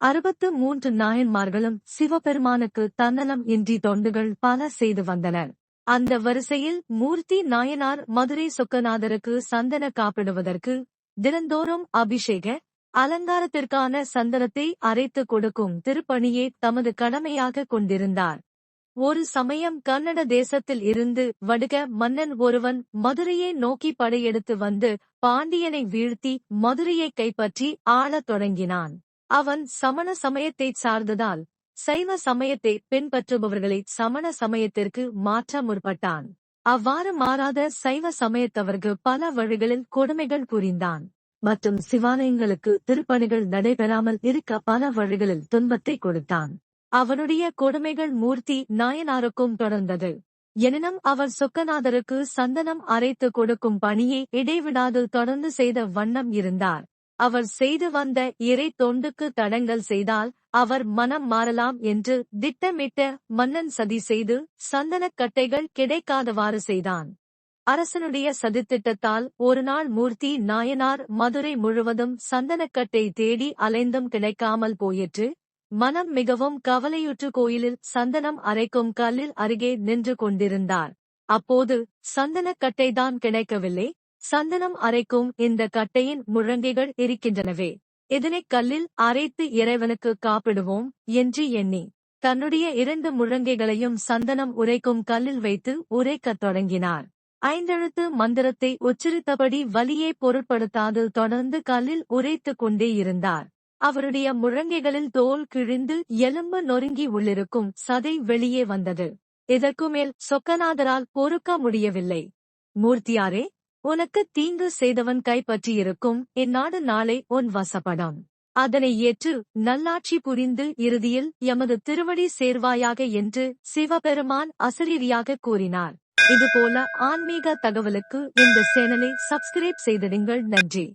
அறுபத்து மூன்று நாயன்மார்களும் சிவபெருமானுக்கு தன்னலம் இன்றி தொண்டுகள் பல செய்து வந்தனர். அந்த வரிசையில் மூர்த்தி நாயனார் மதுரை சொக்கநாதருக்கு சந்தன காப்பிடுவதற்கு தினந்தோறும் அபிஷேக அலங்காரத்திற்கான சந்தனத்தை அரைத்து கொடுக்கும் திருப்பணியை தமது கடமையாக கொண்டிருந்தார். ஒரு சமயம் கன்னட தேசத்தில் இருந்து வடுக மன்னன் ஒருவன் மதுரையை நோக்கி படையெடுத்து வந்து பாண்டியனை வீழ்த்தி மதுரையை கைப்பற்றி ஆளத் தொடங்கினான். அவன் சமண சமயத்தைச் சார்ந்ததால் சைவ சமயத்தை பின்பற்றுபவர்களை சமண சமயத்திற்கு மாற்ற முற்பட்டான். அவ்வாறு மாறாத சைவ சமயத்தவர்க்கு பல வழிகளில் கொடுமைகள் புரிந்தான். மற்றும் சிவாலயங்களுக்கு திருப்பணிகள் நடைபெறாமல் இருக்க பல வழிகளில் துன்பத்தை கொடுத்தான். அவனுடைய கொடுமைகள் மூர்த்தி நாயனாருக்கும் தொடர்ந்தது. எனினும் அவர் சொக்கநாதருக்கு சந்தனம் அரைத்து கொடுக்கும் பணியை இடைவிடாது தொடர்ந்து செய்த வண்ணம் இருந்தார். அவர் செய்து வந்த இறை தொண்டுக்கு தடங்கல் செய்தால் அவர் மனம் மாறலாம் என்று திட்டமிட்ட மன்னன் சதி செய்து சந்தனக் கட்டைகள் கிடைக்காதவாறு செய்தான். அரசனுடைய சதித்திட்டத்தால் ஒருநாள் மூர்த்தி நாயனார் மதுரை முழுவதும் சந்தனக்கட்டை தேடி அலைந்தும் கிடைக்காமல் போயிற்று. மனம் மிகவும் கவலையுற்று கோயிலில் சந்தனம் அரைக்கும் கல்லில் அருகே நின்று கொண்டிருந்தார். அப்போது சந்தனக்கட்டைதான் கிடைக்கவில்லை. சந்தனம் அரைக்கும் இந்த கட்டையின் முழங்கைகள் இருக்கின்றனவே. இதனை கல்லில் அரைத்து இறைவனுக்கு காப்பிடுவோம் என்று எண்ணி தன்னுடைய இரண்டு முழங்கைகளையும் சந்தனம் உரைக்கும் கல்லில் வைத்து உரைக்கத் தொடங்கினார். ஐந்தெழுத்து மந்திரத்தை உச்சரித்தபடி வலியை பொருட்படுத்தாது தொடர்ந்து கல்லில் உரைத்துக் கொண்டே இருந்தார். அவருடைய முழங்கைகளில் தோல் கிழிந்து எலும்பு நொறுங்கி உள்ளிருக்கும் சதை வெளியே வந்தது. இதற்கு மேல் சொக்கநாதரால் பொறுக்க முடியவில்லை. மூர்த்தியாரே உனக்கு தீங்கு செய்தவன் கைப்பற்றியிருக்கும். இந்நாடு நாளை உன் வசப்படம். அதனை ஏற்று நல்லாட்சி புரிந்து இறுதியில் எமது திருவடி சேர்வாயாக என்று சிவபெருமான் அசரீரியாக கூறினார். இதுபோல ஆன்மீக தகவலுக்கு இந்த சேனலை சப்ஸ்கிரைப் செய்திடுங்கள். நன்றி.